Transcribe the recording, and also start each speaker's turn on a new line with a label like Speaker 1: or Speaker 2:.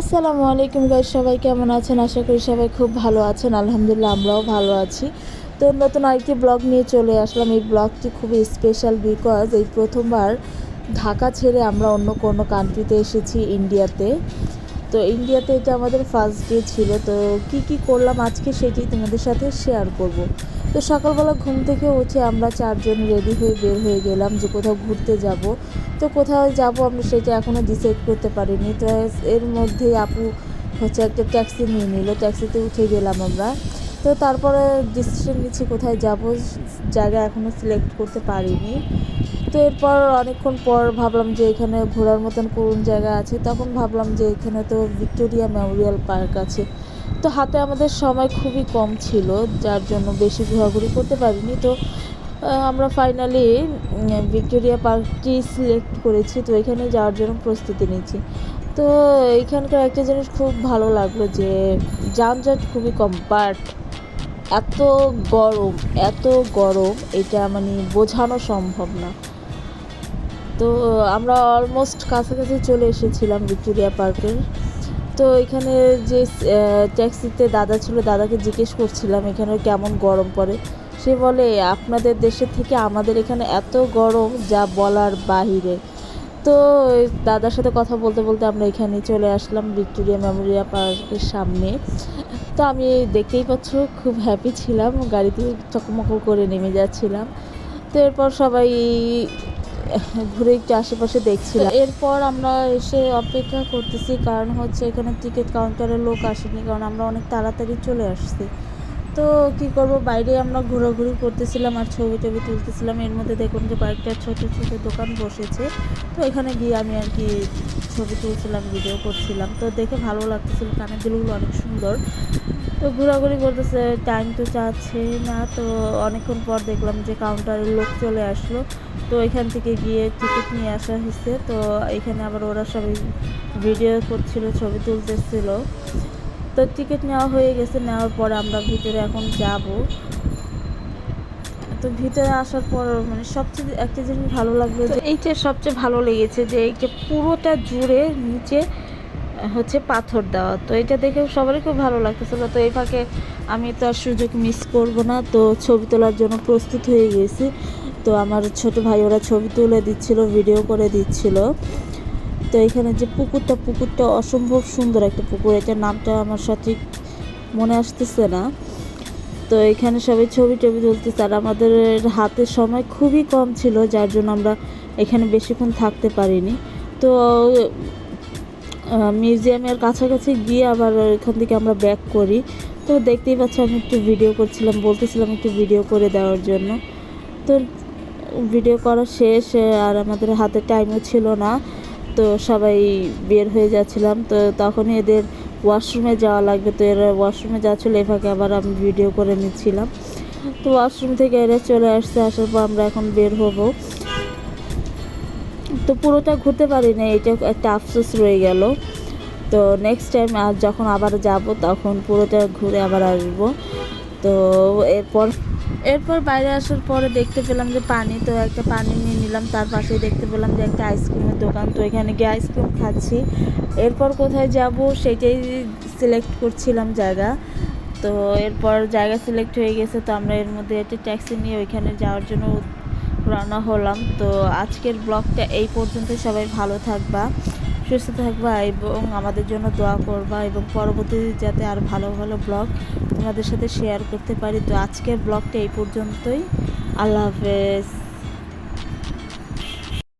Speaker 1: আসসালামু আলাইকুম গাইজ সবাই কেমন আছেন? আশা করি সবাই খুব ভালো আছেন। আলহামদুলিল্লাহ আমরাও ভালো আছি। তো নতুন আরেকটি ব্লগ নিয়ে চলে আসলাম। এই ব্লগটি খুবই স্পেশাল বিকজ এই প্রথমবার ঢাকা ছেড়ে আমরা অন্য কোনো কান্ট্রিতে এসেছি ইন্ডিয়াতে তো। ইন্ডিয়াতে এটা আমাদের ফার্স্ট ডে ছিল। তো কি কি করলাম আজকে সেটি তোমাদের সাথে শেয়ার করব। তো সকালবেলা ঘুম থেকে উঠে আমরা চারজন রেডি হয়ে বের হয়ে গেলাম যে কোথাও ঘুরতে যাব। তো কোথাও যাব আমরা সেটা এখনও ডিসাইড করতে পারিনি। তো এর মধ্যে আপু হচ্ছে একটা ট্যাক্সি নিয়ে নিল। ট্যাক্সিতে উঠে গেলাম আমরা। তো তারপরে ডিসিশন নিচ্ছি কোথায় যাব। জায়গা এখনও সিলেক্ট করতে পারিনি। তো এরপর অনেকক্ষণ পর ভাবলাম যে এখানে ঘোরার মতন কোন জায়গা আছে। তখন ভাবলাম যে এখানে তো ভিক্টোরিয়া মেমোরিয়াল পার্ক আছে। তো হাতে আমাদের সময় খুবই কম ছিল, যার জন্য বেশি ঘোরাঘুরি করতে পারিনি। তো আমরা ফাইনালি ভিক্টোরিয়া পার্কটি সিলেক্ট করেছি, তো এখানে যাওয়ার জন্য প্রস্তুতি নিচ্ছি তো এখানকার একটা জিনিস খুব ভালো লাগল যে, যানজট খুবই কম বাট এত গরম এত গরম, এটা মানে বোঝানো সম্ভব না। তো আমরা অলমোস্ট কাছাকাছি চলে এসেছিলাম ভিক্টোরিয়া পার্কের তো এখানে যে ট্যাক্সিতে দাদা ছিল, দাদাকে জিজ্ঞেস করছিলাম এখানে কেমন গরম পড়ে? সে বলে, আপনাদের দেশের থেকে আমাদের এখানে এত গরম যা বলার বাহিরে। তো দাদার সাথে কথা বলতে বলতে আমরা এখানে চলে আসলাম ভিক্টোরিয়া মেমোরিয়াল পার্কের সামনে। তো আমি দেখতেই পাচ্ছ, খুব হ্যাপি ছিলাম, গাড়িতে চকমকো করে নেমে যাচ্ছিলাম। তো এরপর সবাই ঘুরে একটু আশেপাশে দেখছিলাম। এরপর আমরা এসে অপেক্ষা করতেছি, কারণ হচ্ছে এখানে টিকিট কাউন্টারে লোক আসেনি, কারণ আমরা অনেক তাড়াতাড়ি চলে আসছি। তো কি করব, বাইরে আমরা ঘোরাঘুরি করতেছিলাম আর ছবি টবি তুলতেছিলাম। এর মধ্যে দেখুন যে কয়েকটা ছোট ছোট দোকান বসেছে। তো এখানে গিয়ে আমি আর কি ছবি তুলছিলাম ভিডিও করছিলাম। তো দেখে ভালো লাগতেছিল, কানের অনেক সুন্দর। তো ঘোরাঘুরি করতেছে টাইম তো চাচ্ছে না, তো অনেকক্ষণ পর দেখলাম যে কাউন্টারের লোক চলে আসলো। তো এখান থেকে গিয়ে টিকিট নিয়ে আসা হয়েছে, তো এখানে আবার ওরা সবাই ভিডিও করছিল, ছবি তুলতেছিল। তো টিকিট নেওয়া হয়ে গেছে, নেওয়ার পরে আমরা ভিতরে এখন যাব। তো ভিতরে আসার পর মানে সবচেয়ে একটা জিনিস ভালো লাগল যে এইটা সবচেয়ে ভালো লেগেছে যে এইটা পুরোটা জুড়ে নিচে হচ্ছে পাথর দেওয়া। তো এটা দেখে সবারই খুব ভালো লাগতেছিল তো এই ফাঁকে আমি তো আর সুযোগ মিস করব না। তো ছবি তোলার জন্য প্রস্তুত হয়ে গেছি। তো আমার ছোট ভাই ওরা ছবি তুলে দিচ্ছিল ভিডিও করে দিচ্ছিল। তো এখানে যে পুকুরটা পুকুরটা অসম্ভব সুন্দর একটা পুকুর। এটার নামটা আমার সঠিক মনে আসতেছে না। তো এখানে সবাই ছবি টবি তুলতেছে। আর আমাদের হাতে সময় খুবই কম ছিল, যার জন্য আমরা এখানে বেশিক্ষণ থাকতে পারিনি। তো মিউজিয়ামের কাছাকাছি গিয়ে আবার এখান থেকে আমরা ব্যাক করি। তো দেখতেই পাচ্ছ, আমি একটু ভিডিও করছিলাম, বলতেছিলাম একটু ভিডিও করে দেওয়ার জন্য। তো ভিডিও করা শেষ আর আমাদের হাতে টাইমও ছিল না। তো সবাই বের হয়ে যাচ্ছিলাম। তো তখনই এদের ওয়াশরুমে যাওয়া লাগবে। তো এরা ওয়াশরুমে যাচ্ছিল এ ফাঁকে আবার আমি ভিডিও করে নিচ্ছিলাম। তো ওয়াশরুম থেকে এরা চলে আসছে, আসার পর আমরা এখন বের হব। তো পুরোটা ঘুরতে পারিনি এটা একটা আফসোস রয়ে গেল। তো নেক্সট টাইম আর যখন আবার যাব, তখন পুরোটা ঘুরে আবার আসব। তো এরপর এরপর বাইরে আসার পরে দেখতে পেলাম যে পানি, তো একটা পানি নিয়ে নিলাম, তার পাশেই দেখতে পেলাম যে একটা আইসক্রিমের দোকান। তো এখানে গিয়ে আইসক্রিম খাচ্ছি। এরপর কোথায় যাব, সেটাই সিলেক্ট করছিলাম জায়গা। তো এরপর জায়গা সিলেক্ট হয়ে গেছে, তো আমরা এর মধ্যে একটা ট্যাক্সি নিয়ে ওইখানে যাওয়ার জন্য রওনা হলাম। তো আজকের ব্লগটা এই পর্যন্ত। সবাই ভালো থাকবা, সুস্থ থাকবা এবং আমাদের জন্য দোয়া করবা এবং পরবর্তীতে যাতে আর ভালো ভালো ব্লগ তোমাদের সাথে শেয়ার করতে পারি। তো আজকের ব্লগটা এই পর্যন্তই। আল্লাহ হাফেজ।